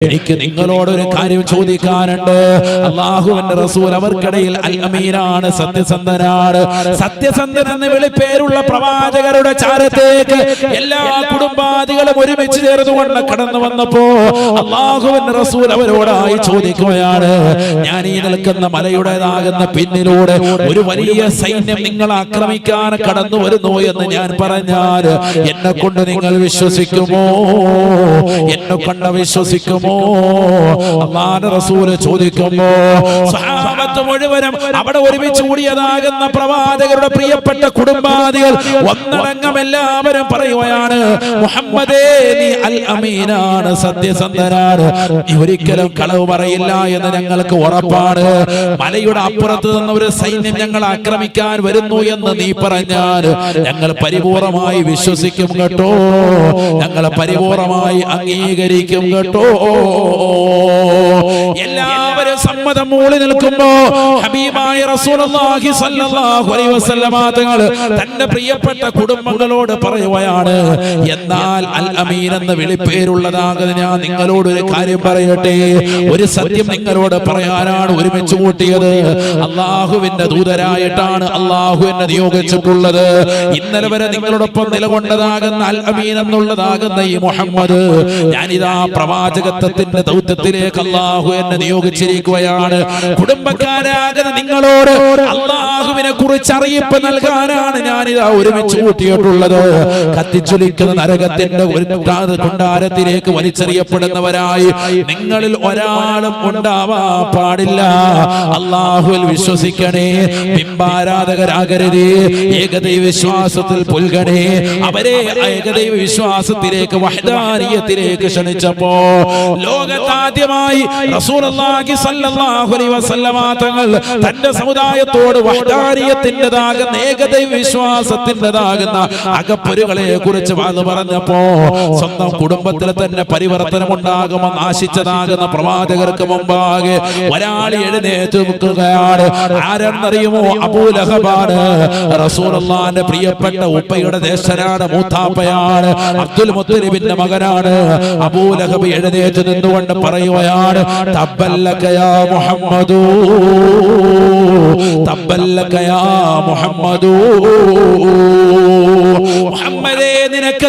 എനിക്ക് നിങ്ങളോട് ഒരു കാര്യം ചോദിക്കാനുണ്ട്. അള്ളാഹുവിന്റെ റസൂൽ അവർക്കിടയിൽ അൽ അമീനാണ് സത്യസന്ധനാണ്. സത്യസന്ധൻ എന്ന് വിളിപ്പേരുള്ള പ്രവാചകരുടെ ചാരത്തേക്ക് എല്ലാ കുടുംബാദികളും ഒരുമിച്ച് ചേർന്നുകൊണ്ട് കടന്നു വന്നപ്പോ അള്ളാഹുവിന്റെ റസൂൽ അവരോടായി ചോദിക്കുകയാണ്. ഞാൻ ഈ നിൽക്കുന്ന മലയുടേതാകുന്ന പിന്നിലൂടെ ഒരു വലിയ സൈന്യം നിങ്ങൾ ആക്രമിക്കാൻ കടന്നു വരുന്നു എന്ന് ഞാൻ പറഞ്ഞാൽ എന്നെ കൊണ്ട് നിങ്ങൾ വിശ്വസിക്കുമോ? എന്നെ കൊണ്ട് വിശ്വസിക്കുമോ? അള്ളാന്റെ റസൂൽ ചോദിക്കുമ്പോ സഹാബത്ത് മുഴുവനും അവിടെ ഒരുമിച്ച് കൂടിയതാകുന്ന പ്രവാചകരുടെ പ്രിയപ്പെട്ട കുടുംബാദികൾ ഒന്നടങ്കം എല്ലാവരും പറയുകയാണ് മുഹമ്മദേ നീ അൽ അമീനാണ് സത്യസന്ധനാണ്. ഒരിക്കലും കളവ് പറയില്ല എന്ന് ഞങ്ങൾക്ക് ഉറപ്പാണ്. മലയുടെ അപ്പുറത്ത് നിന്ന് ഒരു സൈന്യം ഞങ്ങൾ ആക്രമിക്കാൻ വരുന്നു എന്ന് നീ പറഞ്ഞാൽ ഞങ്ങൾ പരിപൂർണമായി വിശ്വസിക്കും കേട്ടോ. ഞങ്ങൾ പരിപൂർണമായി അംഗീകരിക്കും കേട്ടോ. എല്ലാവരും സമ്മതം മൂളി നിൽക്കുമ്പോ ഹബീബായ റസൂലുള്ളാഹി സ്വല്ലല്ലാഹു അലൈഹി വസല്ലമ തങ്ങൾ തന്റെ പ്രിയപ്പെട്ട കുടുംബങ്ങളോട് പറയുകയാണ് എന്നാൽ അൽ അമീൻ എന്ന വിളിപ്പേരുള്ളതാകുന്ന ഞാൻ നിങ്ങളോട് ഒരു കാര്യം പറയട്ടെ. ഒരു സത്യം നിങ്ങളോട് പറയാനാണ് ഒരുമിച്ച് കൂട്ടിയത്. അള്ളാഹുവിന്റെ ദൂതരായിട്ടാണ് അള്ളാഹു എന്നെ നിയോഗിച്ചിട്ടുള്ളത്. ഇന്നലെ വരെ നിങ്ങളോടൊപ്പം നിലകൊണ്ടതാകുന്ന അൽ അമീൻ എന്നുള്ളതാകുന്ന ഈ മുഹമ്മദ് ഞാനിതാ പ്രവാചകത്വത്തിന്റെ ദൗത്യത്തിലേക്ക് അള്ളാഹു എന്നെ നിയോഗിച്ചിരിക്കുകയാണ് കുടുംബക്കാരാകുന്ന നിങ്ങളോട് അള്ളാഹുവിനെ കുറിച്ച് അറിയിപ്പ് നൽകാനാണ് ഞാനിതാ ഒരുമിച്ച് കൂട്ടിയിട്ടുള്ളത്. കത്തിച്ചൊലിക്കുന്ന നരകത്തിന്റെ ഒരു കൊണ്ടാരത്തിലേക്ക് വലിച്ചെറിയപ്പെടുന്നവരായി നിങ്ങളിൽ ഒരാളും ഉണ്ടാവാ പാടില്ല. അള്ളാഹുവിൽ വിശ്വസിക്കണേ ബിംബാരാധകരാകരുത് ഏകദൈവ വിശ്വാസത്തിൽ പുൽകണേ. അവരെ ഏകദൈവ വിശ്വാസത്തിലേക്ക് വഹദാനിയത്തിലേക്ക് ക്ഷണിച്ചപ്പോ ലോകത്താദ്യമായി തങ്ങൾ തന്റെ സമുദായത്തോട് വഷ്ടാരിയത്തിന്റെതാകുന്ന ഏകദൈവ വിശ്വാസത്തിന്റെതാകുന്ന അകപ്പൊരുകളെ കുറിച്ച് വാത് പറഞ്ഞപ്പോ സ്വന്തം കുടുംബത്തിൽ തന്നെ പരിവർത്തനം ഉണ്ടാകുമെന്ന് ആശിച്ചതാകുന്ന പ്രവാചകർക്ക് മുമ്പാകെ ഒരാൾ എഴുന്നേറ്റ് നിൽക്കുകയാണ്. ആരെന്നറിയുമോ? അബൂലഹബാണ് റസൂലുള്ളാന്റെ പ്രിയപ്പെട്ട ഉപ്പയുടെ ദേശനാണ് മൂത്താപ്പയാണ് അബ്ദുൽ മുത്തലിബിന്റെ മകനാണ്. അബൂലഹബ് എഴുന്നേറ്റ് നിന്നുകൊണ്ട് പറയുകയാണ് തബ്ബല്ലക്കയാ മുഹമ്മദൂ. തബ്ബല്ലക്കയാ മുഹമ്മദൂ.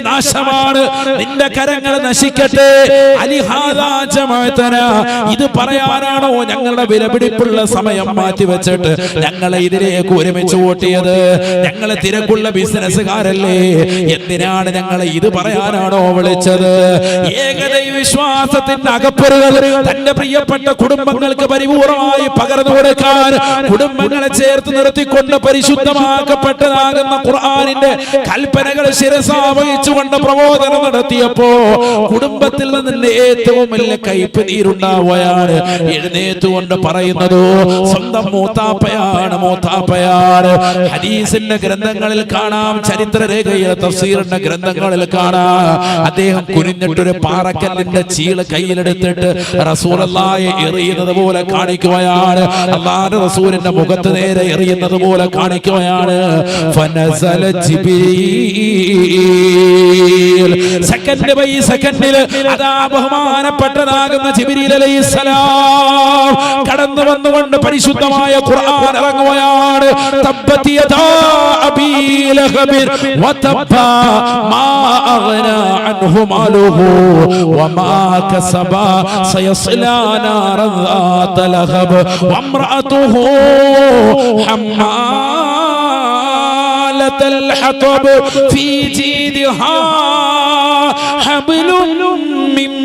നാശമാണ്. നിന്റെ കരങ്ങൾ നശിക്കട്ടെ. ഇത് പറയാനാണോ ഞങ്ങളുടെ വിലപിടിപ്പുള്ള സമയം മാറ്റിവെച്ചിട്ട് ഞങ്ങളെ ഇതിലേക്ക് ഒരുമിച്ച് കൂട്ടിയത് ഞങ്ങളെ തിരക്കുള്ള ബിസിനസ്സുകാരല്ലേ? എന്തിനാണ് ഞങ്ങളെ ഇത് പറയാനാണോ വിളിച്ചത്? ഏകദൈവ വിശ്വാസത്തിന്റെ അകപ്പുറകൾ തന്റെ പ്രിയപ്പെട്ട കുടുംബങ്ങൾക്ക് പരിപൂർണമായി പകർന്നു കൊടുക്കാൻ കുടുംബങ്ങളെ ചേർത്ത് നിർത്തിക്കൊണ്ട് പരിശുദ്ധമാക്കപ്പെട്ടതാകുന്ന ഖുർആനിന്റെ കൽപ്പനകൾ ശിരസാവഹിച്ചുകൊണ്ട് പ്രബോധനം നടത്തിയപ്പോ കുടുംബത്തിൽ നിന്ന് ഏറ്റവും വലിയ കയ്പ് നീരുണ്ടാവുകയാണ് എഴുന്നേറ്റുകൊണ്ട് പറയുന്നതോ സ്വന്തം മൂത്താപ്പയാണ് മൂത്താപ്പയാണ്. ഹരീസിന്റെ ഗ്രന്ഥങ്ങളിൽ കാണാം ചരിത്ര ചരിത്രരേഖയിലെ തഫ്സീറിന്റെ ഗ്രന്ഥങ്ങളിൽ കാണാം. അദ്ദേഹം കുനിഞ്ഞിട്ടൊരു പാറക്കല്ലിന്റെ ചീൾ കയ്യിലെടുത്തിട്ട് റസൂലല്ലായെ എറിയുന്നത് പോലെ കാണിക്കുകയാണ്. അല്ലാതെ റസൂലിന്റെ മുഖത്ത് നേരെ എറിയുന്നത് പോലെ കാണിക്കുകയാണ്. ഫനസല ജിബിരീൽ സെക്കൻഡ് ബൈ സെക്കൻഡിൽ അതാ ബഹുമാനപ്പെട്ടതാകുന്ന ജിബിരിൽ അലൈഹിസ്സലാം കടന്നു വന്നുകൊണ്ട് പരിശുദ്ധമായ ഖുർആൻ ഇറങ്ങുകയാണ് തബ്ബത് യദാ അബീ ലഹബിൻ വതബ്ബ മാ അഗ്നാ അൻഹു മാലുഹു വമാ കസബ സയസ്ലാ നാറൻ ذات لهب وامرأته طالت الحطب في جيدها حبل من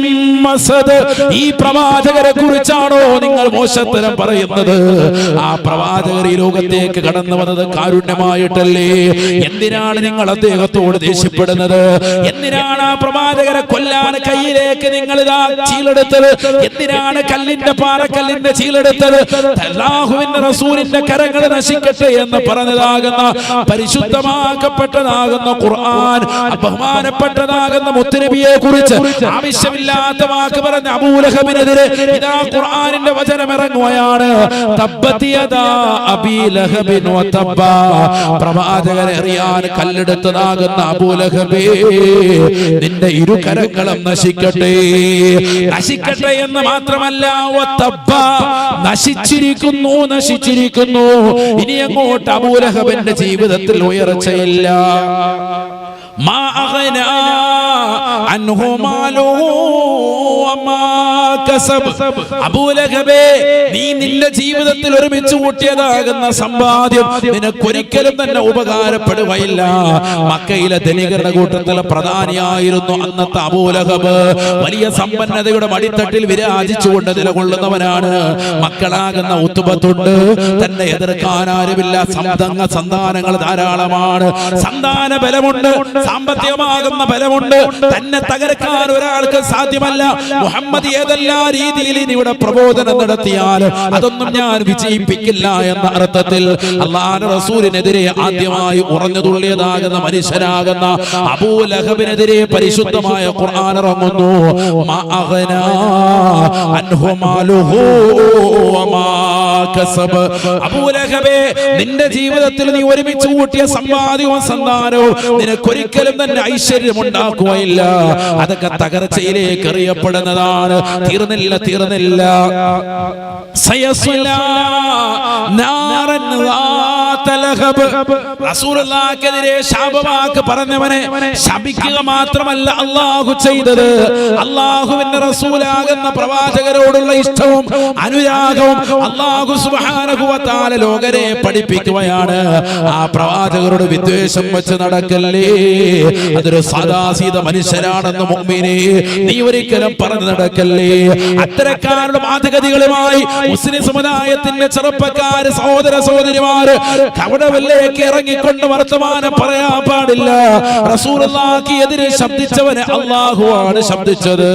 ഈ പ്രവാചകരെ കുറിച്ചാണോ നിങ്ങൾ മോശത്തരം പറയുന്നത്? ആ പ്രവാചകർ ഈ ലോകത്തേക്ക് കടന്നു വന്നത് കാരുണ്യമായിട്ടല്ലേ? എന്തിനാണ് നിങ്ങൾ അദ്ദേഹത്തോട് ദേഷ്യപ്പെടുന്നത്? എന്തിനാണ് ആ പ്രവാചകരെ കൊല്ലാൻ കയ്യിലേക്ക് നിങ്ങൾ ഇതാ ചീലെടുത്തത്? എന്തിനാണ് കല്ലിന്റെ പാറക്കല്ലിന്റെ ചീലെടുത്തത്? അല്ലാഹുവിന്റെ റസൂലിന്റെ കരങ്ങൾ നശിക്കട്ടെ എന്ന് പറഞ്ഞതാകുന്ന പരിശുദ്ധമാക്കപ്പെട്ടതാകുന്ന ഖുർആൻ ബഹുമാനപ്പെട്ടതാകുന്ന മുത്തനബിയെ കുറിച്ച് ആവശ്യമില്ലാത്ത ആവശ്യമില്ലാത്ത വാക്ക് പറഞ്ഞ അബൂലഹബിനെതിരെ ഇതാ ഖുർആനിന്റെ വചനം ഇറങ്ങുകയാണ്. പ്രവാചകനെ അറിയാൻ കല്ലെടുത്തതാകുന്ന അബൂലഹബേ നിന്റെ ഇരു കരങ്ങളും നശിക്കട്ടെ. നശിക്കട്ടെ എന്ന് മാത്രമല്ല നശിച്ചിരിക്കുന്നു നശിച്ചിരിക്കുന്നു. ഇനി അങ്ങോട്ട് അബൂലഹബിന്റെ ജീവിതത്തിൽ ഉയർച്ചയില്ല. മാ അഗ്നാ അബൂലഹബേ നീ നിന്റെ ജീവിതത്തിൽ ഒരുമിച്ച് കൂട്ടിയതാകുന്ന സമ്പാദ്യം നിനക്കൊരിക്കലും തന്നെ ഉപകാരപ്പെടുകയില്ല മക്കയിലെ ധനികരുടെ കൂട്ടത്തിലെ പ്രധാനിയായിരുന്നു അന്നത്തെ അബൂലഹബ് വലിയ സമ്പന്നതയുടെ മടിത്തട്ടിൽ വിരാജിച്ചുകൊണ്ട് നിലകൊള്ളുന്നവനാണ്. മക്കളാകുന്ന ഉത്തുപത്തുണ്ട് തന്നെ എതിർക്കാൻ ആരുമില്ല. സന്തങ്ങ സന്താനങ്ങൾ ധാരാളമാണ്. സന്താന ബലമുണ്ട്. സാമ്പത്തികമാകുന്ന ബലമുണ്ട്. തന്നെ തകർക്കാൻ ഒരാൾക്ക് സാധ്യമല്ല. മുഹമ്മദ് ഏതെല്ലാ രീതിയിൽ ഇവിടെ പ്രബോധനം നടത്തിയാൽ അതൊന്നും ഞാൻ വിജയിപ്പിക്കില്ല എന്ന അർത്ഥത്തിൽ അള്ളാഹ് റസൂലിനെതിരെ ആദ്യമായി ഉറഞ്ഞു തുള്ളിയതാകുന്ന മനുഷ്യനാകുന്ന അബൂലഹബിനെതിരെ പരിശുദ്ധമായ ഖുർആൻ ഇറങ്ങുന്നു. അബൂലഹബേ നിന്റെ ജീവിതത്തിൽ നീ ഒരുമിച്ച് കൂട്ടിയ സമ്പാദ്യവും സന്താനവും നിനക്കൊരിക്കലും തന്നെ ഐശ്വര്യം ഉണ്ടാക്കുകയില്ല അതൊക്കെ തകർച്ചയിലേക്ക് എറിയപ്പെടുന്നതാണ്. തീർന്നില്ല തീർന്നില്ല പറഞ്ഞവനെ ശപിക്കുക മാത്രമല്ല അള്ളാഹു ചെയ്തത്. അള്ളാഹുവിന്റെ റസൂലാകുന്ന പ്രവാചകരോടുള്ള ഇഷ്ടവും അനുരാഗവും അള്ളാഹു സുബാനുഭവത്താല ലോകരെ പഠിപ്പിക്കുകയാണ്. ആ പ്രവാചകരോട് വിദ്വേഷം വെച്ച് നടക്കല്ലേ? അതൊരു സദാസീത മനുഷ്യൻ മനുഷ്യരാണെന്ന് മുമ്പിനെ നീ ഒരിക്കലും പറഞ്ഞു നടക്കല്ലേ? അത്തരക്കാരുടെ മാതൃഗതികളുമായി മുസ്ലിം സമുദായത്തിന്റെ ചെറുപ്പക്കാര് സഹോദര സഹോദരിമാര് കവടവിലേക്ക് ഇറങ്ങിക്കൊണ്ട് വർത്തമാനം പറയാൻ പാടില്ല. റസൂലുള്ളാഹിക്ക് ശബ്ദിച്ചവന് അള്ളാഹു ആണ് ശബ്ദിച്ചത്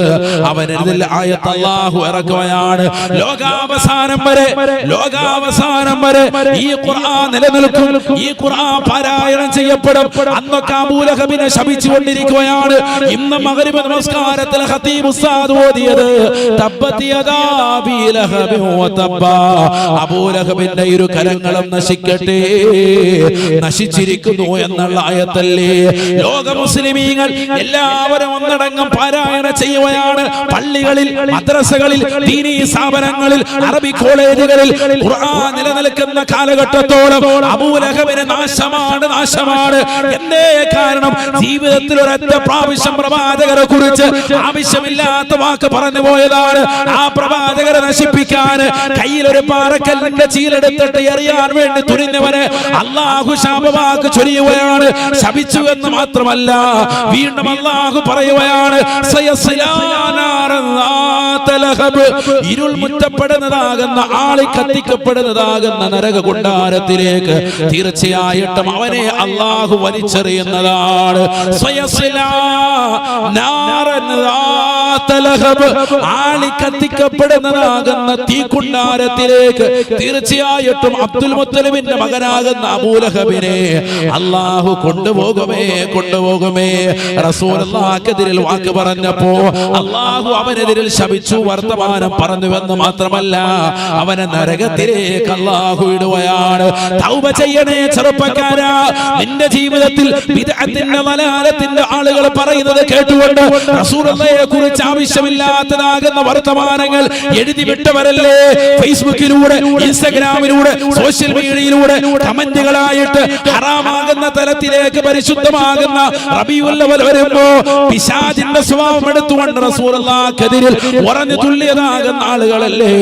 അവനെതിൽ ആയത്ത് അള്ളാഹു ഇറക്കുകയാണ് ലോകാവസാനം വരെ ലോകാവസാനം വരെ ഈ ഖുർആൻ നിലനിൽക്കും. ഈ ഖുർആൻ പാരായണം ചെയ്യപ്പെടും. അന്നൊക്കെ അബൂലഹബിനെ ശപിച്ചുകൊണ്ടിരിക്കുകയാണ്. ഇന്ന് മകരിബ് നമസ്കാരത്തിൽ ഖതീബ് ഉസ്താദ് ഓതിയത് അബൂലഹബിന്റെ ഇരു കരങ്ങളും നശിക്കട്ടെ നശിച്ചിരിക്കുന്നു എന്നുള്ള ആയത്തല്ലേ? ലോക മുസ്ലിമീങ്ങൾ എല്ലാവരും ഒന്നടങ്കം പാരായണ ചെയ്യുകയാണ്. പള്ളികളിൽ മദ്രസകളിൽ ദീനീ സ്ഥാപനങ്ങളിൽ അറബി കോളേജുകളിൽ ഖുർആൻ നിലനിൽക്കുന്ന കാലഘട്ടത്തോളം അബൂലഹബിന് നാശമാണ് നാശമാണ്. എന്തേ കാരണം ജീവിതത്തിൽ ഒരൊറ്റ പ്രാവശ്യം പ്രവാചകരെ കുറിച്ച് ആവശ്യമില്ലാത്ത വാക്ക് പറഞ്ഞു പോയതാണ്. ആ പ്രവാചകരെ നശിപ്പിക്കാൻ കയ്യിൽ ഒരു പാറക്കല്ലിന്റെ ചീലെടുത്തിട്ട് എറിയാൻ വേണ്ടി തുനിഞ്ഞവന് അള്ളാഹു ശാപവാക്ക് ചൊരിയുകയാണ്. ശപിച്ചു എന്ന് മാത്രമല്ല വീണ്ടും അള്ളാഹു പറയുകയാണ് സയസിലാനാർ ഇരുൾ മുറ്റപ്പെടുന്നതാകുന്ന ആളി കത്തിക്കപ്പെടുന്നതാകുന്ന നരക കൊണ്ടാരത്തിലേക്ക് തീർച്ചയായിട്ടും അവനെ അള്ളാഹു വലിച്ചെറിയുന്നതാണ്. ആളി കത്തിക്കപ്പെടുന്നതാകുന്ന തീക്കുണ്ടാരത്തിലേക്ക് തീർച്ചയായിട്ടും അബ്ദുൽ മുത്തലിമിന്റെ മകനാകുന്ന അബൂലഹബിനെ അള്ളാഹു കൊണ്ടുപോകുമേ കൊണ്ടുപോകുമേ. റസൂൽ വാക്കെതിരിൽ വാക്ക് പറഞ്ഞപ്പോ അള്ളാഹു അവനെതിരിൽ ശപിച്ചു. വർത്തമാനം പറഞ്ഞുവെന്ന് മാത്രമല്ല അവനെ നരകത്തിലേക്ക് അള്ളാഹു ഇടുകയാണ്. തൗബ ചെയ്യണേ ചെറുപ്പക്കാരാ. നിന്റെ ജീവിതത്തിൽ വിദഗ്ധത്തിന്റെ മലയാളത്തിന്റെ ആളുകൾ പറയുന്നത് കേട്ടുകൊണ്ട് റസൂലുള്ളയെ കുറിച്ച് ആവശ്യമില്ലാത്തതാകുന്ന വർത്തമാനങ്ങൾ എഴുതി വിട്ടവരല്ലേ? ഫേസ്ബുക്കിലൂടെ ഇൻസ്റ്റഗ്രാമിലൂടെ സോഷ്യൽ മീഡിയയിലൂടെ കമന്റുകളായിട്ട് ഹറാമാകുന്ന തലത്തിലേക്ക് പരിശുദ്ധമാകുന്ന റബിയുല്ലവൽ വരുമ്പോ പിശാചിന്റെ സ്വഭാവം എടുത്തുകൊണ്ട് റസൂലുള്ളാഹിക്കെതിരിൽ ഉറഞ്ഞു തുള്ളിയതാകുന്ന ആളുകളല്ലേ?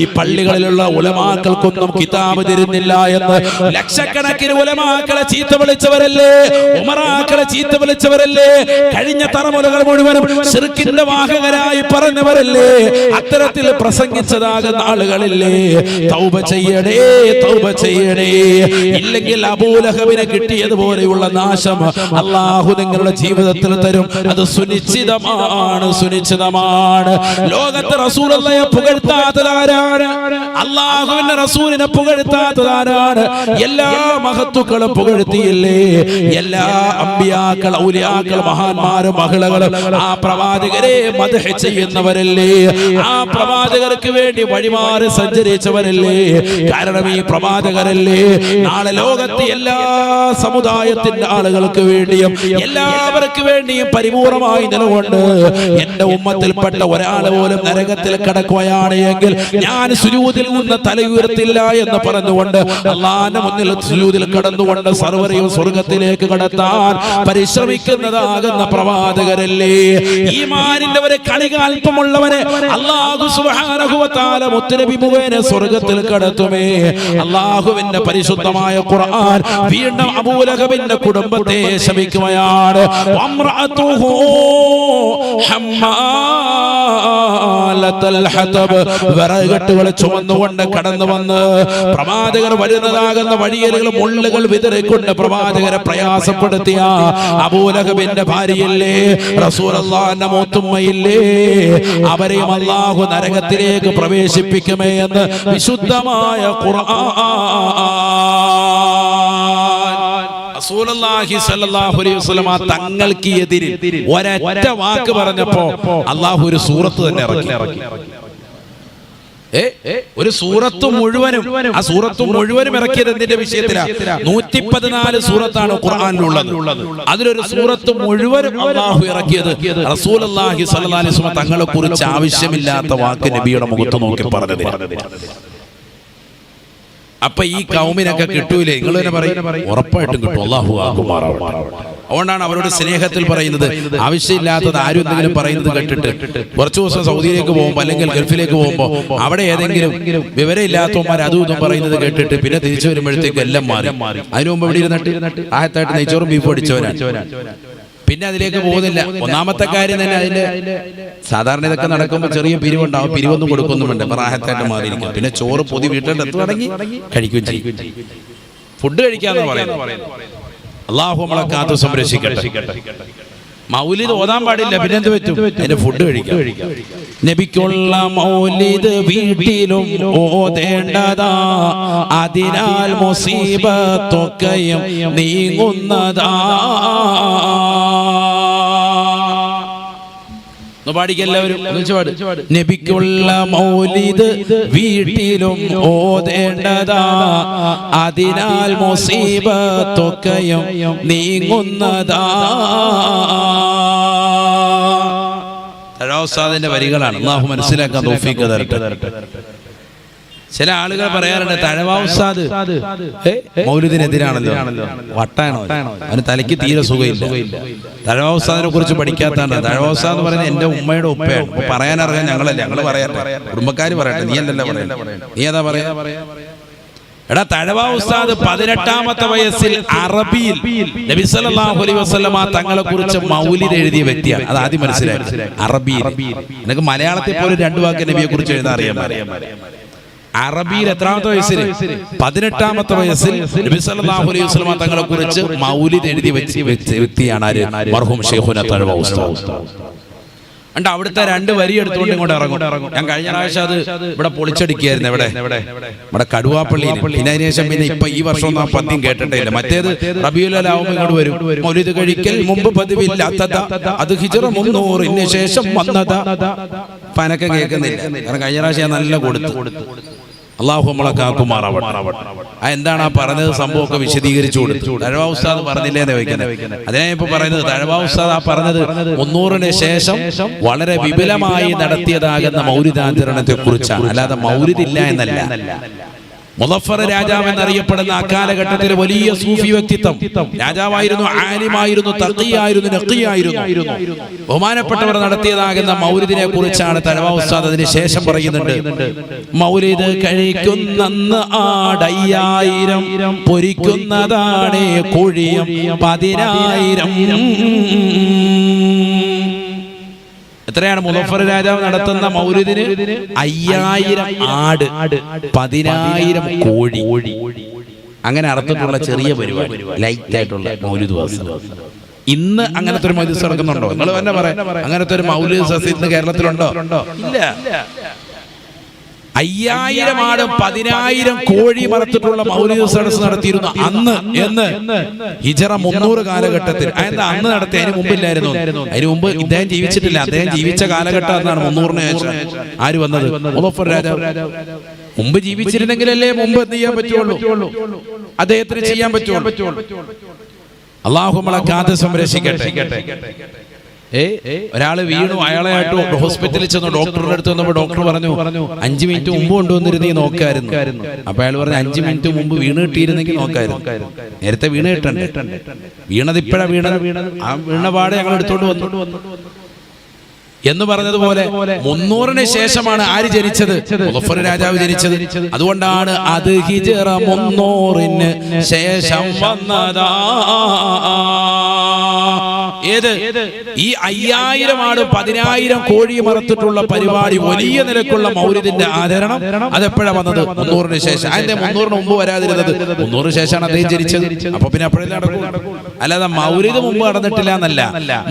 ഈ പള്ളികളിലുള്ള ഉലമാക്കൾക്കൊന്നും കിതാബ് തരുന്നില്ല എന്ന് ലക്ഷക്കണക്കിന് ഉലമാക്കളെ ചീത്ത വിളിച്ചവരല്ലേ? ഉമറാക്കളെ ചീത്ത വിളിച്ചവരല്ലേ? കഴിഞ്ഞ തലമുറകൾ മുഴുവനും ശിർക്കിന്റെ വാഹകരായി പറഞ്ഞവരല്ലേ? അത്തരത്തിൽ പ്രസംഗിച്ചതാകുന്ന ആളുകളില്ലേ? തൗബ ചെയ്യണേ തൗബ ചെയ്യണേ. ഇല്ലെങ്കിൽ അബൂലഹബിന് കിട്ടിയതുപോലെയുള്ള നാശം അള്ളാഹു നിങ്ങളുടെ ജീവിതത്തിൽ തരും. അത് സുനിശ്ചിതമാണ് സുനിശ്ചിതമാണ്. ലോകത്ത് റസൂലയെ പുകഴ്ത്താത്തതാരാണ്? അള്ളാഹുവിന്റെ റസൂലിനെ പുകഴ്ത്താത്തതാരാണ്? എല്ലാ മഹത്തുക്കളും പുകഴ്ത്തിയില്ലേ? എല്ലാ അമ്പിയാക്കൾ ഔലിയാക്കൾ മഹാന്മാരും മഹിളകളും ആ പ്രവാചകരെ മദഹ ചെയ്യുന്നവരല്ലേ? ആ പ്രവാചകർക്ക് വേണ്ടി വഴിമാറി സഞ്ചരിച്ചവരല്ലേ? കാരണം ഈ പ്രവാചകരല്ലേ? നാളെ ലോകത്തെ എല്ലാ സമുദായത്തിന്റെ ആളുകൾക്ക് വേണ്ടിയും എല്ലാവർക്കും വേണ്ടിയും പരിപൂർണമായി നിലകൊണ്ട് എന്റെ ഉമ്മത്തിൽപ്പെട്ട ഒരാൾ പോലും നരകത്തിൽ കടക്കുകയാണ് എങ്കിൽ ഞാൻ സുരൂതിൽ നിന്ന് തലയുയർത്തില്ല എന്ന് പറഞ്ഞുകൊണ്ട് അള്ളാന്റെ മുന്നിൽ സുരൂതിൽ കടന്നുകൊണ്ട് സർവരെയും സ്വർഗത്തിലേക്ക് കടത്താൻ പരിശ്രമിക്കുന്നതാകുന്ന പ്രവാചകരല്ലേ? ഈ മാനിന്റെ ഒരു കളികാൽപ്പമുള്ളവനെ അള്ളാഹു മുത്തനബി മുഖേന സ്വർഗത്തിൽ കടത്തുമേ. അള്ളാഹുവിന്റെ പരിശുദ്ധമായ ഖുർആൻ വീണ്ടും അബൂലഹബിന്റെ കുടുംബത്തെ ശമിക്കുകയാണ്. ഹതബ് വിറകെട്ടുകൾ ചുമന്നുകൊണ്ട് കടന്നു വന്ന് പ്രവാചകർ വരുന്നതാകുന്ന വഴിയലുകൾ മുള്ളുകൾ വിതറിക്കൊണ്ട് പ്രവാചകരെ പ്രയാസപ്പെടുത്തിയ അബൂലഹബിന്റെ ഭാര്യയില്ലേ റസൂലല്ലാന്റെ മൂത്തുമ്മയില്ലേ അവരെയും അള്ളാഹു നരകത്തിലേക്ക് പ്രവേശിപ്പിക്കുമേ എന്ന് വിശുദ്ധമായ ഖുർആൻ അലൈഹി വസല്ലമ തങ്ങൾക്ക് എതിരിൽ ഒരൊറ്റ വാക്ക് പറഞ്ഞപ്പോ അള്ളാഹു ഒരു സൂറത്ത് തന്നെ ഇറക്കി. ഒരു സൂറത്ത് മുഴുവനും ആ സൂറത്ത് മുഴുവനും ഇറക്കിയത് എന്തിന്റെ വിഷയത്തിലാ? നൂറ്റി പതിനാല് സൂറത്താണ് ഖുർആാനിലുള്ളത്. അതിലൊരു സൂറത്ത് മുഴുവനും അള്ളാഹു ഇറക്കിയത് റസൂൽ അള്ളാഹി സല്ലല്ലാഹു അലൈഹി തങ്ങളെ കുറിച്ച് ആവശ്യമില്ലാത്ത വാക്ക് നബിയുടെ മുഖത്ത് നോക്കി പറഞ്ഞത് അപ്പൊ ഈ കൗമിനൊക്കെ കിട്ടൂലേ? നിങ്ങൾ തന്നെ പറയും. ഉറപ്പായിട്ടും കിട്ടും. അള്ളാഹു ആകുമാറാവട്ടെ. അതുകൊണ്ടാണ് അവരോട് സ്നേഹത്തിൽ പറയുന്നത്. ആവശ്യമില്ലാത്തത് ആരും എന്തെങ്കിലും പറയുന്നത് കേട്ടിട്ട് കുറച്ചു ദിവസം സൗദിയിലേക്ക് പോകുമ്പോൾ അല്ലെങ്കിൽ ഗൾഫിലേക്ക് പോകുമ്പോൾ അവിടെ ഏതെങ്കിലും വിവരമില്ലാത്തവന്മാർ അതും ഇതും പറയുന്നത് കേട്ടിട്ട് പിന്നെ തിരിച്ചു വരുമ്പോഴത്തേക്ക് എല്ലാം മാറി. അതിനു മുമ്പ് ഇവിടെ ഇരുന്നിട്ട് ആയത്തായിട്ട് നെയ്ച്ചോറും ബീഫ് അടിച്ചവരാണ്. പിന്നെ അതിലേക്ക് പോകുന്നില്ല. ഒന്നാമത്തെ കാര്യം തന്നെ അതിന്റെ സാധാരണ ഇതൊക്കെ നടക്കുമ്പോൾ ചെറിയ പിരിവുണ്ടാവും. പിരിവൊന്നും കൊടുക്കുന്നുമുണ്ട്. പ്രായത്തായിട്ട് മാറിയിരിക്കും. പിന്നെ ചോറ് പൊതി വീട്ടിൽ തുടങ്ങി കഴിക്കുകയും ചെയ്യും. ഫുഡ് കഴിക്കാന്ന് പറയുന്നത് അള്ളാഹു നമ്മളെ കാത്തു സംരക്ഷിക്കട്ടെ. മൗലിദ് ഓതാൻ പാടില്ല. പിന്നെ എന്ത് പറ്റും? അതിന്റെ ഫുഡ് കഴിക്കാം. നബിക്കുള്ള മൗലിദ് വീട്ടിലും ഓതേണ്ടതാ. അതിനാൽ മുസീബത്തൊക്കെയും നീങ്ങുന്നതാ. പാടിക്കെല്ലാവരും നബിക്കുള്ള മൗലിദ് വീട്ടിലും ഓതേണ്ടതാ. അതിനാൽ മുസീബത്തൊക്കെയും നീങ്ങുന്നതാ. തഴാവസാദിന്റെ വരികളാണ്. അള്ളാഹു മനസ്സിലാക്കാൻ തോഫീക്ക് തരട്ടെ. ചില ആളുകൾ പറയാറുണ്ട് തഴവാസാദ് മൗലിദിനെതിരാണല്ലോ. വട്ടാണോ അവന് തലയ്ക്ക് തീരെ സുഖമില്ല. തഴവാസാദിനെ കുറിച്ച് പഠിക്കാത്താണ് തഴവാസാദ് എന്ന് പറയുന്നത് എന്റെ ഉമ്മയുടെ ഉപ്പയാണ്. അപ്പൊ പറയാനറിയാൻ ഞങ്ങളല്ല ഞങ്ങൾ പറയാട്ടെ കുടുംബക്കാർ പറയട്ടെ നീ അല്ലല്ലോ പറയട്ടെ നീ ഏതാ പറയാ? എടാ തഴവാ ഉസ്താദ് പതിനെട്ടാമത്തെ വയസ്സിൽ അറബിയിൽ നബി സല്ലല്ലാഹു അലൈഹി വസല്ലമ തങ്ങളെ കുറിച്ച് മൗലിദ് എഴുതിയ വ്യക്തിയാണ്. അത് ആദ്യം മനസ്സിലായി. അറബിയിൽ. നിനക്ക് മലയാളത്തിൽ പോലും രണ്ടു വാക്ക് നബിയെ കുറിച്ച് എഴുതാൻ അറിയാൻ അറബിയിൽ എത്രാമത്തെ വയസ്സിൽ പതിനെട്ടാമത്തെ വയസ്സിൽ നബി സല്ലല്ലാഹു അലൈഹി വസല്ലമ തങ്ങളെ കുറിച്ച് മൗലിദ് എഴുതി വെച്ച് വ്യക്തിയാണ് ആര്? മർഹൂം ഷെയ്ഖുന തഴവ ഉസ്താദ്. ഉണ്ട് അവിടുത്തെ രണ്ട് വരി എടുത്തുകൊണ്ട് ഇങ്ങോട്ട് ഇറങ്ങും. ഞാൻ കഴിഞ്ഞ പ്രാവശ്യം അത് ഇവിടെ പൊളിച്ചടിക്കായിരുന്നു ഇവിടെ. ഇവിടെ. കടുവാപ്പള്ളി. പിന്നെ അതിനുശേഷം പിന്നെ ഇപ്പൊ ഈ വർഷം ഒന്നും ആ പദ്യം കേട്ടിട്ടേ ഇല്ല മറ്റേത് റബിയുലാവുമ്പോൾ ഇങ്ങോട്ട് വരും. മൗലിദ് കഴിക്കൽ മുമ്പ് പതിവില്ലാത്തത. അത് ഹിജറ മുന്നൂറിന് ശേഷം വന്നത. പനക്ക കേൾക്കുന്നില്ല. കാരണം കഴിഞ്ഞ പ്രാവശ്യം ഞാൻ നല്ല കൊടുത്തു. അള്ളാഹു നമ്മളെ കാക്കുമാറാവട്ടെ. ആ എന്താണ് ആ പറഞ്ഞത്? സംഭവമൊക്കെ വിശദീകരിച്ചു കൊടുത്തു. തഴവാ ഉസ്താദ് പറഞ്ഞില്ലേ വെക്കുന്നത് അതിനെ ഇപ്പൊ പറയുന്നത് തഴവാ ഉസ്താദ് ആ പറഞ്ഞത് മുന്നൂറിന് ശേഷം വളരെ വിപുലമായി നടത്തിയതാകുന്ന മൗലിദാചരണത്തെ കുറിച്ചാണ് അല്ലാതെ മൗര്യതില്ല എന്നല്ല. മുദഫർ രാജാവ് എന്നറിയപ്പെടുന്ന കാലഘട്ടത്തിലെ വലിയ സൂഫി വ്യക്തിത്വം. രാജാവായിരുന്നു ആലിമായിരുന്നു തക്കിയായിരുന്നു നക്കിയായിരുന്നു ബഹുമാനപ്പെട്ടവർ നടത്തിയതാകുന്ന മൗലിദിനെ കുറിച്ചാണ് തലവ ഉസ്താദ് അതിന് ശേഷം പറയുന്നുണ്ട്. മൗലിദ് കഴിക്കുന്നന്ന് ആടയ്യായിരം പൊരിക്കുന്നതാണ് കോഴിയം പതിനായിരം. എത്രയാണ് മുലഫർ രാജാവ് നടത്തുന്ന മൗലിദിന്? അയ്യായിരം ആട് പതിനായിരം കോഴി. അങ്ങനെ അർത്ഥത്തിലുള്ള ചെറിയ പരിപാടി. ലൈറ്റ് ആയിട്ടുള്ള മൗലിദ് ഇന്ന് അങ്ങനത്തെ ഒരു മൗലിദ് നടക്കുന്നുണ്ടോ? നിങ്ങൾ തന്നെ പറയാം. അങ്ങനത്തെ ഒരു ഇന്ന് കേരളത്തിലുണ്ടോ? ഇല്ല. അയ്യായിരം ആടും പതിനായിരം കോഴി വളർത്തിട്ടുള്ള മൗലിക സദസ് നടത്തിയിരുന്നു അന്ന് എന്ന് ഹിജറ മുന്നൂറ് കാലഘട്ടത്തിൽ. അതെന്താ? അന്ന് നടത്തി അതിന് മുമ്പില്ലായിരുന്നു. അതിന് മുമ്പ് ഇദ്ദേഹം ജീവിച്ചിട്ടില്ല. അദ്ദേഹം ജീവിച്ച കാലഘട്ടം എന്നാണ് മുന്നൂറിന് ശേഷം ആര് വന്നത്? മുദഫർ രാജാവ്. മുമ്പ് ജീവിച്ചിരുന്നെങ്കിലല്ലേ മുമ്പ് എന്ത് ചെയ്യാൻ പറ്റുള്ളൂ? അദ്ദേഹത്തിന് ചെയ്യാൻ പറ്റുള്ളൂ. അള്ളാഹു നമ്മളെ കാത്ത് സംരക്ഷിക്കട്ടെ. ഒരാൾ വീണു അയാളെയായിട്ട് ഹോസ്പിറ്റലിൽ ചെന്ന് ഡോക്ടറുടെ അടുത്ത് വന്നപ്പോൾ ഡോക്ടർ പറഞ്ഞു പറഞ്ഞു അഞ്ചു മിനിറ്റ് മുമ്പ് കൊണ്ടുവന്നിരുന്നീ നോക്കായിരുന്നു. അപ്പൊ അയാൾ പറഞ്ഞു അഞ്ചു മിനിറ്റ് മുമ്പ് വീണ് കിട്ടിയിരുന്നെങ്കിൽ നോക്കായിരുന്നു. നേരത്തെ വീണ് കിട്ടണ്ട്? വീണത് ഇപ്പഴാ വീണത് ആ വീണ പാടെ ഞങ്ങൾ എടുത്തോണ്ട് വന്നു. എന്ന് പറഞ്ഞതുപോലെ മുന്നൂറിന് ശേഷമാണ് ആര് ജനിച്ചത്? രാജാവ് ജനിച്ചത്. അതുകൊണ്ടാണ് അത് ഹിജറ മുന്നൂറിന് ശേഷം വന്നതാ. ഏത്? ഈ അയ്യായിരം ആട് പതിനായിരം കോഴി മറത്തിട്ടുള്ള പരിപാടി വലിയ നിലക്കുള്ള മൗര്യത്തിന്റെ ആദരണം അതെപ്പോഴാ വന്നത്? മുന്നൂറിന് ശേഷം. അതിന്റെ മുന്നൂറിന് മുമ്പ് വരാതിരുന്നത്? മുന്നൂറിന് ശേഷമാണ് അദ്ദേഹം ജനിച്ചത്. അപ്പൊ പിന്നെ അപ്പോഴേ നടക്കും. അല്ലാതെ മൗലിദ് മുമ്പ് നടന്നിട്ടില്ല എന്നല്ല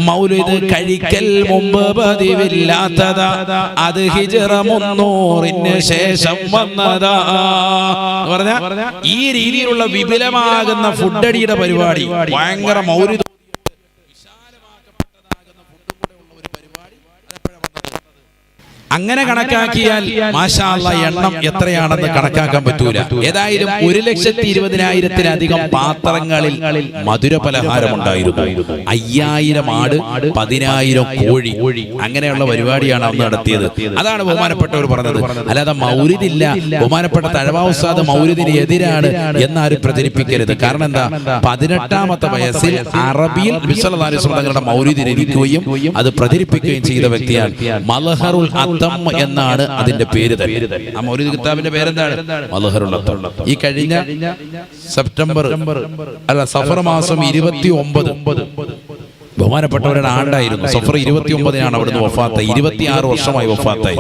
മൗലിദ് കഴിക്കൽ മുമ്പ് പതിവില്ലാത്തതാ. അത് ഹിജറ മുന്നൂറിന് ശേഷം വന്നതാ. പറഞ്ഞ ഈ രീതിയിലുള്ള വിപുലമാകുന്ന ഫുഡടിയുടെ പരിപാടി ഭയങ്കര മൗലിദ് അങ്ങനെ കണക്കാക്കിയാൽ മാഷാ അല്ലാ എണ്ണം എത്രയാണെന്ന് കണക്കാക്കാൻ പറ്റൂല. ഏതായാലും ഒരു ലക്ഷത്തി ഇരുപതിനായിരത്തിലധികം പാത്രങ്ങളിൽ മധുര പലഹാരം ഉണ്ടായിരുന്നു അയ്യായിരം ആട് പതിനായിരം കോഴി. അങ്ങനെയുള്ള പരിപാടിയാണ് അന്ന് നടത്തിയത്. അതാണ് ബഹുമാനപ്പെട്ടവർ പറഞ്ഞത്. അല്ലാതെ മൗരിദില്ല ബഹുമാനപ്പെട്ട തഴവാസാദ് മൗരിദിന് എതിരാണ് എന്നാരും പ്രചരിപ്പിക്കരുത്. കാരണം എന്താ? പതിനെട്ടാമത്തെ വയസ്സിൽ അറബിയിൽ വിശ്വനാലിസ്വം തങ്ങളുടെ മൗരിദിന് ഇരിക്കുകയും അത് പ്രചരിപ്പിക്കുകയും ചെയ്ത വ്യക്തിയാണ് മലഹറുൽ അത്തം എന്നാണ് അതിന്റെ പേര് തന്നെ. ആ മൗലിദ് കിതാബിന്റെ പേരെന്താണ്? മലഹറുൽ അത്തം. ഈ കഴിഞ്ഞ സെപ്റ്റംബർ അല്ല സഫർ മാസം ഇരുപത്തി ഒമ്പത് ബഹുമാനപ്പെട്ടവരുടെ ആണ്ടായിരുന്നു. സഫർ ഇരുപത്തി ഒമ്പതിനാണ് അവിടുന്ന് വഫാത്തായി ഇരുപത്തിയാറ് വർഷമായി വഫാത്തായി.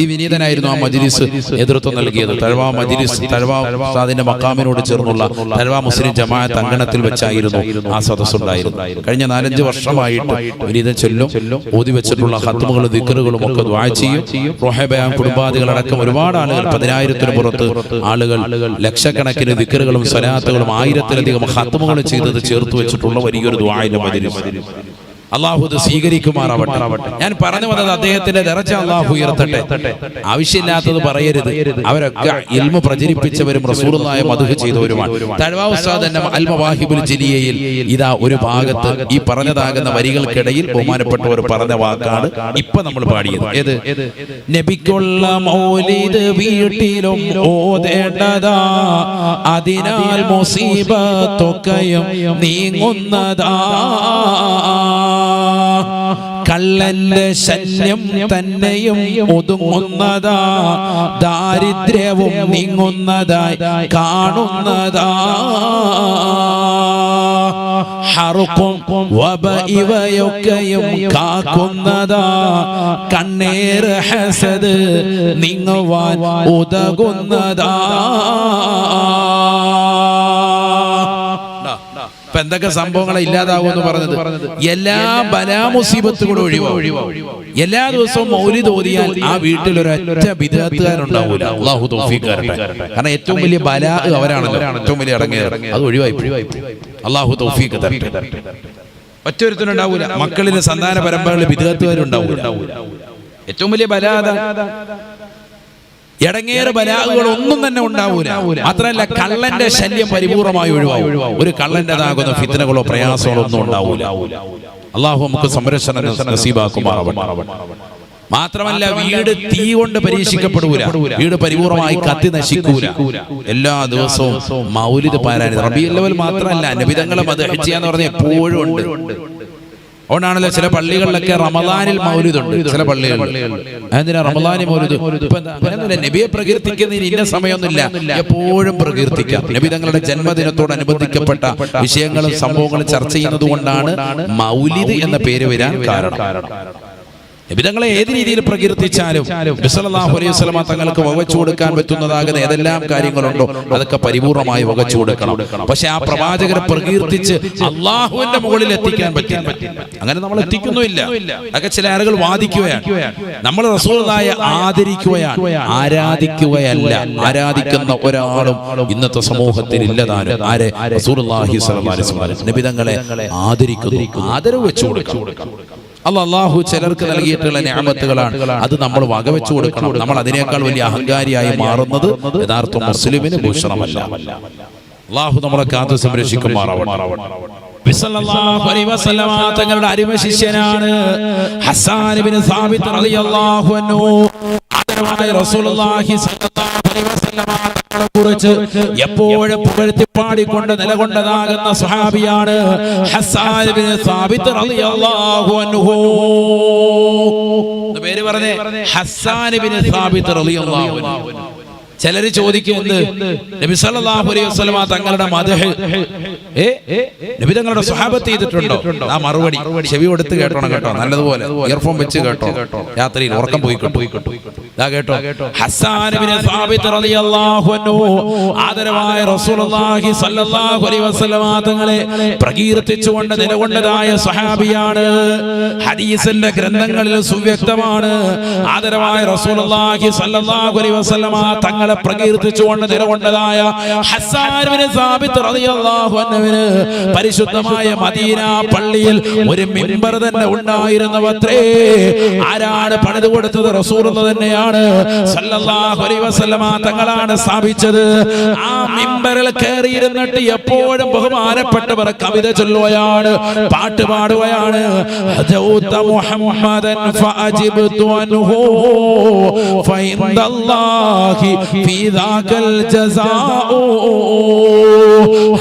ഈ വിനീതനായിരുന്നു ആ മജ്ലിസ് നേതൃത്വം നൽകിയത്. തഴവാ മജ്ലിസ് തഴവാദിന്റെ മക്കാമിനോട് ചേർന്നുള്ള തഴവാ മുസ്ലിം ജമാഅത്ത് അങ്കണത്തിൽ വെച്ചായിരുന്നു ആ സദസ് ഉണ്ടായിരുന്നു കഴിഞ്ഞ നാലഞ്ച് വർഷമായിട്ട് വിനീതൻ ചൊല്ലും ഓതി വെച്ചിട്ടുള്ള ഹത്തുമുകളും ദിക്കറുകളും ഒക്കെ ദ്വാ ചെയ്യും. റോഹബയാൻ കുടുംബാദികളടക്കം ഒരുപാട് ആളുകൾ പതിനായിരത്തിന് പുറത്ത് ആളുകൾ ലക്ഷക്കണക്കിന് ദിക്കറുകളും സ്വലാത്തുകളും ആയിരത്തിലധികം ഹത്തുമകളും ചെയ്തത് ചേർത്ത് വെച്ചിട്ടുള്ള വലിയൊരു ദ്വായ മജ്ലിസ്. അള്ളാഹു ഇത് സ്വീകരിക്കുമാറാവട്ടെ. ഞാൻ പറഞ്ഞു വന്നത് അദ്ദേഹത്തിന്റെ നിറച്ച അള്ളാഹു ഉയർത്തട്ടെ. ആവശ്യമില്ലാത്തത് പറയരുത്. അവരൊക്കെ ഇൽമ പ്രചരിപ്പിച്ചവരും റസൂറുള്ളായ മധു ചെയ്തവരുമാണ്. തഴവാ ഉസ്താദ് എന്ന അൽമവാഹിബുൽ ജലിയയിൽ ജിലിയയിൽ ഇതാ ഒരു ഭാഗത്ത് ഈ പറഞ്ഞതാകുന്ന വരികൾക്കിടയിൽ ഒരു പറഞ്ഞ വാക്കാണ് ഇപ്പൊ നമ്മൾ പാടിയത്. ഏത്? നബിക്കുള്ള മൗലിദ് വീട്ടിലും ഓതേണ്ടതാ. അതിനാൽ മുസീബത്തൊക്കെയും നീങ്ങുന്നതാ. കള്ളന്റെ ശല്യം തന്നെയും ഒതുങ്ങുന്നതാ. ദാരിദ്ര്യവും നീങ്ങുന്നതായി കാണുന്നതാ. ഹറുക്കും വബ ഇവയൊക്കെയും കാക്കുന്നതാ. കണ്ണേർ ഹസദ് നീങ്ങുവാൻ ഉതകുന്നതാ. ഇപ്പൊ എന്തൊക്കെ സംഭവങ്ങളെ ഇല്ലാതാവുമെന്ന് പറഞ്ഞത്? എല്ലാ ബലാമുസീബത്തുകളും ഒഴിവാവും. എല്ലാ ദിവസവും മൗലിദ് ഓതിയാൽ ആ വീട്ടിൽ ഒരു ഒരൊറ്റ വിധത്തുകാരുണ്ടാവൂല അള്ളാഹു കാരണം ഏറ്റവും വലിയ ബലാ അവരാണല്ലോ. ഏറ്റവും വലിയ ഇറങ്ങിയത് അത് ഒഴിവായി. അള്ളാഹു തൗഫീഖ് തരട്ടെ. ഒറ്റൊരുത്തനുണ്ടാവൂല മക്കളിലെ സന്താന പരമ്പരകളിൽ വിധത്തുകാരുണ്ടാവൂല ഏറ്റവും വലിയ ബലാ. ഇടങ്ങേറെ ബലാഹുകൾ ഒന്നും തന്നെ ഉണ്ടാവൂല. മാത്രമല്ല കള്ളന്റെ ശല്യം പരിപൂർണമായി ഒഴിവാവും. ഒരു കള്ളന്റേതാകുന്ന ഫിത്തനകളോ പ്രയാസങ്ങളോ ഒന്നും ഉണ്ടാവൂല. അള്ളാഹു നമുക്ക് സംരക്ഷണം മാത്രമല്ല വീട് തീ കൊണ്ട് പരീക്ഷിക്കപ്പെടൂല. വീട് പരിപൂർണമായി കത്തി നശിക്കൂല. എല്ലാ ദിവസവും മൗലിത് പാരായണം റബിയൽ ലെവൽ മാത്രമല്ല നബിതങ്ങളെ മതഹജ്ജിയാന്ന് പറഞ്ഞ എപ്പോഴും ഉണ്ട്. അതുകൊണ്ടാണല്ലോ ചില പള്ളികളിലൊക്കെ റമദാനിൽ മൗലിദുണ്ട് ചില പള്ളികളിൽ. എന്തിനാ റമദാനി മൗലിദ്? നബിയെ പ്രകീർത്തിക്കുന്നതിന് ഇന്ന സമയമൊന്നുമില്ല. എപ്പോഴും പ്രകീർത്തിക്കാം നബി തങ്ങളുടെ ജന്മദിനത്തോടനുബന്ധിക്കപ്പെട്ട വിഷയങ്ങളും സംഭവങ്ങളും ചർച്ച ചെയ്യുന്നത് കൊണ്ടാണ് മൗലിദ് എന്ന പേര് വരാൻ കാരണം. നിബിതങ്ങളെ ഏത് രീതിയിൽ പ്രകീർത്തിച്ചാലും തങ്ങൾക്ക് വകച്ചു കൊടുക്കാൻ പറ്റുന്നതാകുന്ന ഏതെല്ലാം കാര്യങ്ങളുണ്ടോ അതൊക്കെ പരിപൂർണമായി വകച്ചു കൊടുക്കണം പക്ഷെ ആ പ്രവാചകരെ പ്രകീർത്തിച്ച് അള്ളാഹുവിന്റെ മുകളിൽ എത്തിക്കാൻ പറ്റില്ല. അങ്ങനെ നമ്മൾ എത്തിക്കുന്നുമില്ല. അതൊക്കെ ചില ആളുകൾ വാദിക്കുകയാണ്. നമ്മൾ റസൂലായ ആദരിക്കുകയാണ്. ആരാധിക്കുകയല്ല. ആരാധിക്കുന്ന ഒരാളും ഇന്നത്തെ സമൂഹത്തിൽ ഇല്ലതാനും ആരെ? നബിതങ്ങളെ ആദരിക്കുന്നു. ആദരവ് വെച്ചു കൊടുക്കണം. അള്ളാഹു ചിലർക്ക് നൽകിയിട്ടുള്ള ഞാമത്തുകളാണ് അത് നമ്മൾ വകവെച്ചു കൊടുക്കണം. നമ്മൾ അതിനേക്കാൾ വലിയ അഹങ്കാരിയായി മാറുന്നത് യഥാർത്ഥ മുസ്ലിമിന് ഭൂഷണമല്ല. അള്ളാഹു നമ്മളെ കാത്തു സംരക്ഷിക്കും ബിസ്സല്ലല്ലാഹു അലൈഹി വസല്ലമ തങ്ങളുടെ അരിമ ശിഷ്യനാണ് ഹസാൻ ഇബ്നു സാബിത്ത് റളിയല്ലാഹു അൻഹു. റസൂലുള്ളാഹി അലൈഹി വസല്ലമ തങ്ങളെ കുറിച്ച് എപ്പോഴും പുകഴ്ത്തി പാടിക്കൊണ്ട് നിലകൊണ്ടതാകുന്ന സ്വഹാബിയാണ് ഹസ്സാൻ സാബിത്ത് റളിയല്ലാഹു അൻഹു. പേര് പറഞ്ഞേ ഹസ്സാൻ ഇബ്നു സാബിത്ത് റളിയല്ലാഹു അൻഹു. ചിലര് ചോദിക്കുന്നത് നബി സല്ലല്ലാഹു അലൈഹി വസല്ലമ തങ്ങളുടെ മദ്ഹ്. ഏ? നബി തങ്ങളുടെ സ്വഹാബത്ത് ചെയ്തിട്ടുണ്ടോ? ആ മറുപടി. ചെവി കൊടുത്ത് കേട്ടോണം കേട്ടോ. നല്ലതുപോലെ. ഇയർഫോൺ വെച്ച് കേട്ടോ. രാത്രിയിൽ ഉറക്കം പോയി പോയി ഇതാ കേട്ടോ. ഹസ്സാൻ ഇബ്നു സാബിത്ത് റളിയല്ലാഹു അൻഹു. ആദരവായ റസൂലുള്ളാഹി സല്ലല്ലാഹു അലൈഹി വസല്ലമ തങ്ങളെ പ്രകീർത്തിച്ചുകൊണ്ട് നിലകൊണ്ടതായ സഹാബിയാണ് ഹദീസിന്റെ ഗ്രന്ഥങ്ങളിൽ സുവ്യക്തമാണ്. ആദരവായ റസൂലുള്ളാഹി സല്ലല്ലാഹു അലൈഹി വസല്ലമ തങ്ങളെ പ്രകീർത്തിച്ചുകൊണ്ട് നിലകൊണ്ടതായ പരിശുദ്ധമായ മദീന പള്ളിയിൽ ഒരു മെമ്പർ തന്നെ ഉണ്ടായിരുന്നവത്രേ. ആരാണ് പണിത് കൊടുത്തത്? റസൂലുള്ള തന്നെയാണ്. തങ്ങളാണ് സ്ഥാപിച്ചത്. ആ മിമ്പറിൽ കയറിയിരുന്നിട്ട് എപ്പോഴും ബഹുമാനപ്പെട്ടവർ കവിത ചൊല്ലുകയാണ് പാട്ട് പാടുകയാണ്. മുഹമ്മദൻ ഫഅജിബ്തു അൻഹു في ذاك الجزاء.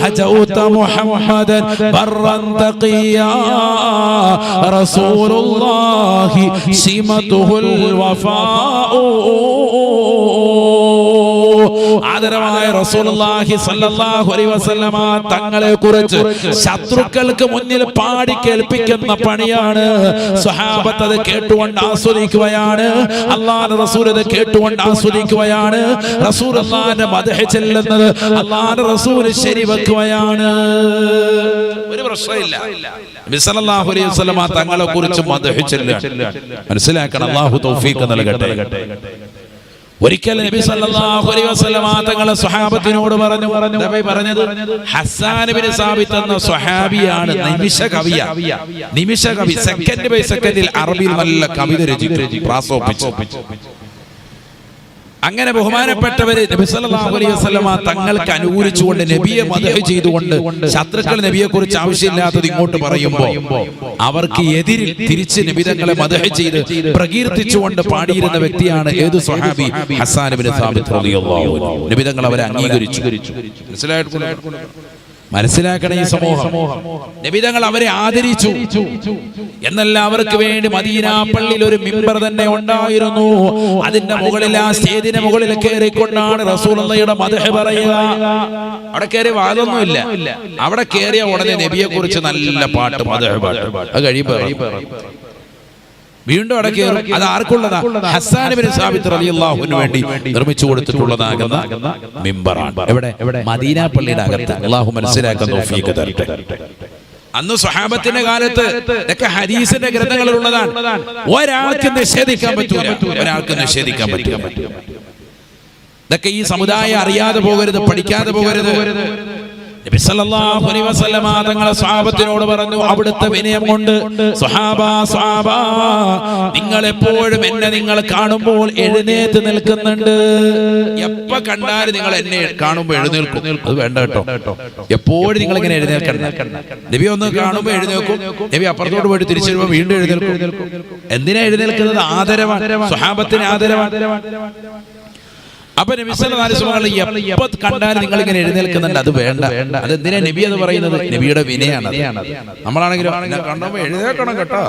حجوت محمدا برا تقيا. رسول الله سمته الوفاء. ആദരവായ റസൂലുള്ളാഹി സ്വല്ലല്ലാഹു അലൈഹി വസല്ലമ തങ്ങളെ കുറിച്ച് ശത്രുക്കൾക്ക് മുന്നിൽ പാടി കേൾപ്പിക്കുന്ന പണിയാണ്. സ്വഹാബത്ത് അത് കേട്ടുകൊണ്ട് ആസ്വദിക്കുകയാണ്. അള്ളാഹുവിന്റെ റസൂൽ അത് കേട്ടുകൊണ്ട് ആസ്വദിക്കുകയാണ്. റസൂൽ അള്ളാഹിന്റെ ചൊല്ലുന്നത് ചെല്ലുന്നത് റസൂൽ റസൂൽ ശരിവെക്കുകയാണ്. ഒരു പ്രശ്നമില്ല നബി സല്ലല്ലാഹു അലൈഹി വസല്ലമ തങ്ങളെ കുറിച്ച് മദഹ് ചെല്ലുകയാണ്. മനസ്സിലാക്കണം. അള്ളാഹു തൗഫീഖ് നൽകട്ടെ. ഒരിക്കൽ നബി സല്ലല്ലാഹു അലൈഹി വസല്ലമ തങ്ങളെ സ്വഹാബത്തിനോട് പറഞ്ഞു നബി പറഞ്ഞത് ഹസ്സാൻ ഇബ്നു സാബിത്ത് സ്വഹാബിയാണ് നിമിഷ കവിയ. നിമിഷ കവി സെക്കൻഡ് ബൈ സെക്കൻഡിൽ അറബിയിൽ നല്ല കവിത രചിച്ചു പ്രാസോപ്പിച്ചു. അങ്ങനെ ബഹുമാനപ്പെട്ടവര് നബി സല്ലല്ലാഹു അലൈഹി വസല്ലമ തങ്ങൾക്ക് അനുകൂലിച്ചുകൊണ്ട് നബിയെ മദഹ് ചെയ്തുകൊണ്ട് ശത്രുക്കൾ നബിയെ കുറിച്ച് ആവശ്യമില്ലാത്തത് ഇങ്ങോട്ട് പറയുമ്പോൾ അവർക്ക് എതിരിൽ തിരിച്ച് നബിതങ്ങളെ മദഹ് ചെയ്ത് പ്രകീർത്തിച്ചുകൊണ്ട് പാടിയിരുന്ന വ്യക്തിയാണ് ഏത് സ്വഹാബി? ഹസാൻ ഇബ്നു സാബിത് റളിയല്ലാഹു അൻഹു. നബിതങ്ങൾ അവരെ അംഗീകരിച്ചു. മനസ്സിലായിട്ടുണ്ടോ മനസ്സിലാക്കണം ഈ സമൂഹം. നബിതങ്ങൾ അവരെ ആദരിച്ചു. എന്നല്ല അവർക്ക് വേണ്ടി മദീനാപ്പള്ളിയിൽ പള്ളിയിൽ ഒരു മിമ്പർ തന്നെ ഉണ്ടായിരുന്നു. അതിന്റെ മുകളിൽ ആ സ്റ്റേജിന് മുകളിൽ കയറിക്കൊണ്ടാണ് റസൂൽ മദഹ് പറയുക. അവിടെ കയറി വാദമൊന്നുമില്ല അവിടെ കയറിയ ഉടനെ നബിയെ കുറിച്ച് നല്ല പാട്ട് മദഹ് പാട്ട്. അത് കഴിയുമ്പോ വീണ്ടും അടക്കി അത് ആർക്കുള്ളതാ? ഹസ്സാൻ ഇബ്നു സാബിത്ത് റളിയല്ലാഹുവിന് വേണ്ടി നിർമ്മിച്ചു കൊടുത്തിട്ടുള്ളതാകുന്ന മിമ്പറാണ്. എവിടെ? മദീന പള്ളിയുടെ അകത്ത്. അള്ളാഹു മനസ്സിലാക്കാൻ തരട്ടെ. അന്ന് സ്വഹാബത്തിന്റെ കാലത്ത് ഇതൊക്കെ ഹരീസിന്റെ ഗ്രന്ഥങ്ങളിൽ ഉള്ളതാണ് ഒരാൾക്ക് നിഷേധിക്കാൻ പറ്റൂല. ഒരാൾക്ക് നിഷേധിക്കാൻ പറ്റൂല. ഇതൊക്കെ ഈ സമുദായം അറിയാതെ പോകരുത് പഠിക്കാതെ പോകരുത്. നബി സല്ലല്ലാഹു അലൈഹി വസല്ലമ തങ്ങളെ സ്വഹാബത്തിനോട് പറഞ്ഞു അവിടുത്തെ വിനയം കൊണ്ട് സ്വഹാബാ സ്വഹാബാ നിങ്ങൾ എപ്പോഴും എന്നെ നിങ്ങൾ കാണുമ്പോൾ എഴുന്നേറ്റ് നിൽക്കുന്നുണ്ട്. എപ്പ കണ്ടാലും നിങ്ങൾ എന്നെ കാണുമ്പോൾ എഴുന്നേൽക്കും. അത് വേണ്ട കേട്ടോ. എപ്പോഴും നിങ്ങൾ ഇങ്ങനെ എഴുന്നേൽക്കണം നബി ഒന്ന് കാണുമ്പോൾ എഴുന്നേൽക്കും. നബി അപ്പുറത്തോട്ട് പോയിട്ട് തിരിച്ചു വരുമ്പോൾ വീണ്ടും എഴുന്നേൽക്കും. എന്തിനാ എഴുന്നേൽക്കുന്നത്? ആദരവാണ്. ആദരവാണ്. അപ്പൊ നബി എപ്പോ കണ്ടാലും നിങ്ങൾ ഇങ്ങനെ എഴുന്നേൽക്കുന്നുണ്ട്? അത് വേണ്ട. വേണ്ട. അത് എന്തിനാ നബി എന്ന് പറയുന്നത്? നബിയുടെ വിനയാണ്. നമ്മളാണെങ്കിലും കണ്ടപ്പോ എഴുന്നേൽക്കണം കേട്ടോ.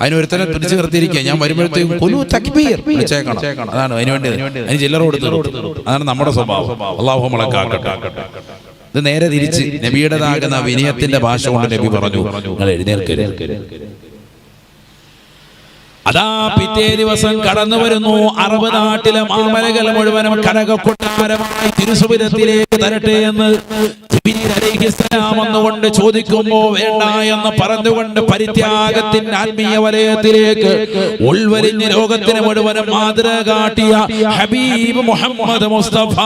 അതിനൊരുത്തനെ പിടിച്ചു നിർത്തിയിരിക്കുക. ഞാൻ വരുമ്പോഴത്തേക്കും കൊലു തക്ബീർ. വിളിച്ചേക്കണം അതാണ് അതിന് വേണ്ടി അതിന് ചില്ലറ കൊടുത്തു. അതാണ് നമ്മുടെ സ്വഭാവം. അള്ളാഹു നമ്മളെ കാക്കട്ടെ. ഇത് നേരെ തിരിച്ച് നബിയുടേതാകുന്ന വിനയത്തിന്റെ ഭാഷ കൊണ്ട് നബി പറഞ്ഞു. നിങ്ങൾ എഴുന്നേൽക്കരുത്. അതാ പിറ്റേ ദിവസം കടന്നു വരുന്നു. അറബ് നാട്ടിലെ മാമലകൾ മുഴുവനും കനകക്കൊട്ടാരമായി തിരുസുപുരത്തിലേക്ക് തരട്ടെ എന്ന് വന്നുകൊണ്ട് ചോദിക്കുമ്പോ വേണ്ട എന്ന് പറഞ്ഞുകൊണ്ട് പരിത്യാഗത്തിന്റെ ആത്മീയ വലയത്തിലേക്ക് ഉൾവരിഞ്ഞ് ലോകത്തിന് മുഴുവനും മാതൃക കാട്ടിയ ഹബീബ് മുഹമ്മദ് മുസ്തഫ.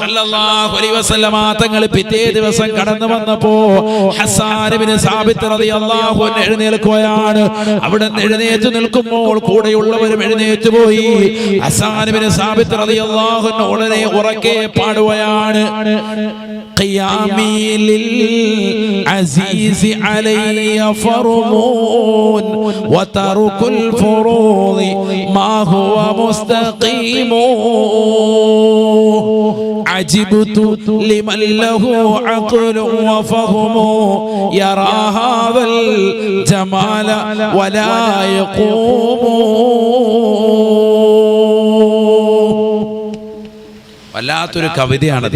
സല്ലല്ലാഹു അലൈഹി വസല്ലമ തങ്ങൾ പിറ്റേ ദിവസം കടന്നു വന്നപ്പോ ഇബ്നു റളിയല്ലാഹു അൻഹു എഴുന്നേൽക്കുകയാണ്. അവിടെ എഴുന്നേറ്റ് നിൽക്കുമ്പോൾ കൂടെയുള്ളവരും എഴുന്നേറ്റ് പോയി. ഹസ്സാൻ ഇബ്നു സാബിത്ത് റളിയല്ലാഹു അൻഹു ഉടനെ ഉറക്കെ പാടുകയാണ്. قيامي للعزيز علي فرمون وترك الفروض ما هو مستقيم. عجبت لمن له عقل وفهم. يرى هذا الجمال ولا يقوم. വല്ലാത്തൊരു കവിതയാണ്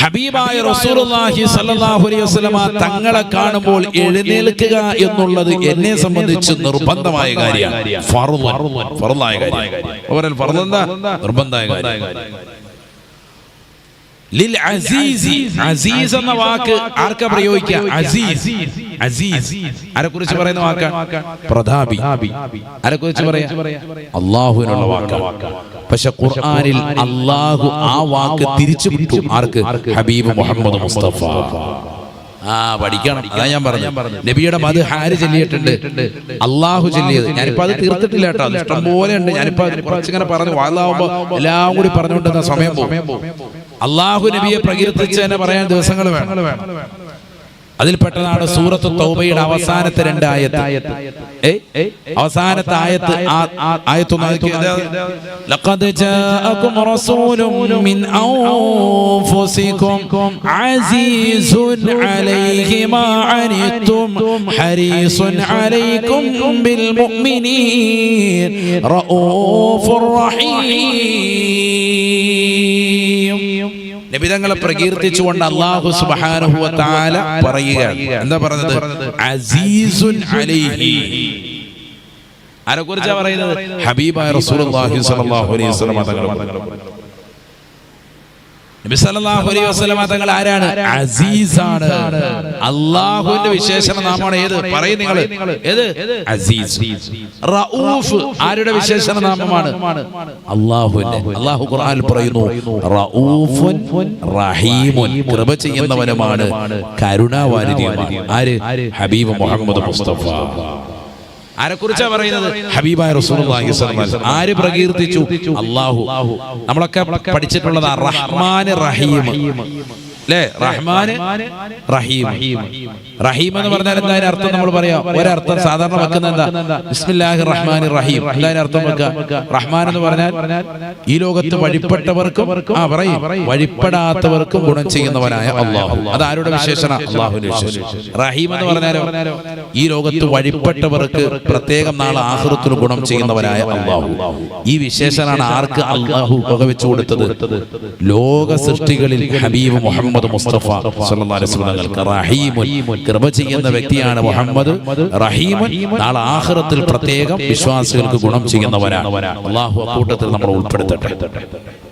ഹബീബായ റസൂലുള്ളാഹി സ്വല്ലല്ലാഹു അലൈഹി വസല്ലമ തങ്ങളെ കാണുമ്പോൾ എഴുന്നേൽക്കുക എന്നുള്ളത് എന്നെ സംബന്ധിച്ച് നിർബന്ധമായ കാര്യമാണ്. ഫർളായ കാര്യം. നിർബന്ധമായ കാര്യം. ലിൽ അസീസി. അസീസ്. എന്ന വാക്ക് ആർക്കാ പ്രയോഗിക്കുക? അസീസ്. അസീസ്. ആരെ കുറിച്ച് പറയുന്ന വാക്കാണ് പ്രതാപി. ആരെ കുറിച്ച് പറയാ? അള്ളാഹുവിനുള്ള വാക്കാണ് പക്ഷെ ഖുർആനിൽ അള്ളാഹു ആ വാക്ക് തിരിച്ചു വിട്ടു ആർക്ക്? ഹബീബ് മുഹമ്മദ് മുസ്തഫ. ആ പഠിക്കണം. അതാ ഞാൻ പറഞ്ഞു നബിയുടെ മത് ഹാര് ചൊല്ലിയിട്ടുണ്ട്. അള്ളാഹു ചൊല്ലിയത്. ഞാനിപ്പോ അത് തീർത്തിട്ടില്ല കേട്ടോ. അത് ഇഷ്ടം പോലെ ഉണ്ട്. ഞാനിപ്പോ കുറച്ചിങ്ങനെ പറഞ്ഞു വാതാവുമ്പോ എല്ലാം കൂടി പറഞ്ഞുകൊണ്ടിരുന്ന സമയം പോകും. അള്ളാഹു നബിയെ പ്രകീർത്തിച്ച് തന്നെ പറയാൻ ദിവസങ്ങൾ വേണം. അതിൽപ്പെട്ടതാണ് സൂറത്ത് തൗബയുടെ അവസാനത്തെ രണ്ട് ആയത്ത്. അവസാനത്തെ ആയത്ത് ആയത്തൊന്ന് ലഖദ് ജാഅകും റസൂലും മിൻ അൻഫുസികും അസീസുൻ അലൈഹി മാ അനിത്തും ഹരീസുൻ അലൈക്കും ബിൽ മുഅ്മിനീൻ റഊഫുർ റഹീം. നബിതങ്ങളെ പ്രകീർത്തിച്ചുകൊണ്ട് അള്ളാഹു സുബ്ഹാനഹു വ തആല പറയുകയാണ്. എന്താ പറഞ്ഞത്? അസീസുൻ അലൈഹി ആരെ കുറിച്ചാ പറയുന്നത്? ഹബീബായ റസൂലുള്ളാഹി സ്വല്ലല്ലാഹു അലൈഹി വസല്ലം തങ്ങൾ നബി സല്ലല്ലാഹു അലൈഹി വസല്ലം തങ്ങൾ ആരാണ്? അസീസാണ്. അള്ളാഹുവിന്റെ വിശേഷണ നാമമാണ് ഏത്? പറയും നിങ്ങൾ ഏത്? അസീസ്. റഊഫ് ആരുടെ വിശേഷണ നാമമാണ്? അള്ളാഹുവിന്റെ. അള്ളാഹു ഖുർആനിൽ പറയുന്നു റഊഫുൻ റഹീമുൻ. കൃപ ചെയ്യുന്നവനുമാണ് കരുണാവാരിധിയുമാണ് ആര്? ഹബീബ് മുഹമ്മദ് മുസ്തഫ. ആരെ കുറിച്ചാ പറയുന്നത്? ഹബീബായ റസൂലുള്ളാഹി സ്വല്ലല്ലാഹു ആര് പ്രകീർത്തിച്ചു? അല്ലാഹു നമ്മളൊക്കെ പഠിച്ചിട്ടുള്ളത് റഹ്മാൻ റഹീം. അല്ലേ? റഹ്മാൻ റഹീം. റഹീം എന്ന് പറഞ്ഞാൽ എന്തായാലും അർത്ഥം നമ്മൾ പറയാം? ഒരർത്ഥം. സാധാരണ വെക്കുന്ന എന്താ? ബിസ്മില്ലാഹി റഹ്മാൻ റഹീം എന്തായാലും അർത്ഥം വെക്കുക? റഹ്മാൻ എന്ന് പറഞ്ഞാൽ ഈ ലോകത്ത് വഴിപ്പെട്ടവർക്കും ആ പറയും വഴിപ്പെടാത്തവർക്കും ഗുണം ചെയ്യുന്നവനായ അള്ളാഹു. അത് ആരുടെ വിശേഷണ? അള്ളാഹുവിന്റെ വിശേഷം റഹീം എന്ന് പറഞ്ഞാലോ ഈ ലോകത്ത് വഴിപ്പെട്ടവർക്ക് പ്രത്യേകം നാളെ ആഹൃത്തിൽ ഗുണം ചെയ്യുന്നവനായ അള്ളാഹു. ഈ വിശേഷനാണ് ആർക്ക് അള്ളാഹു വകവെച്ചു കൊടുത്തത്? ലോക സൃഷ്ടികളിൽ ഹബീബ് മുഹമ്മദ് മുസ്തഫ റഹീമുൻ. കൃപ ചെയ്യുന്ന വ്യക്തിയാണ് മുഹമ്മദ് റഹീമൻ. നാളെ ആഹ്റത്തിൽ പ്രത്യേകം വിശ്വാസികൾക്ക് ഗുണം ചെയ്യുന്നവരാണ്. അള്ളാഹു അക്കൂട്ടത്തിൽ നമ്മൾ ഉൾപ്പെടുത്തട്ടെ.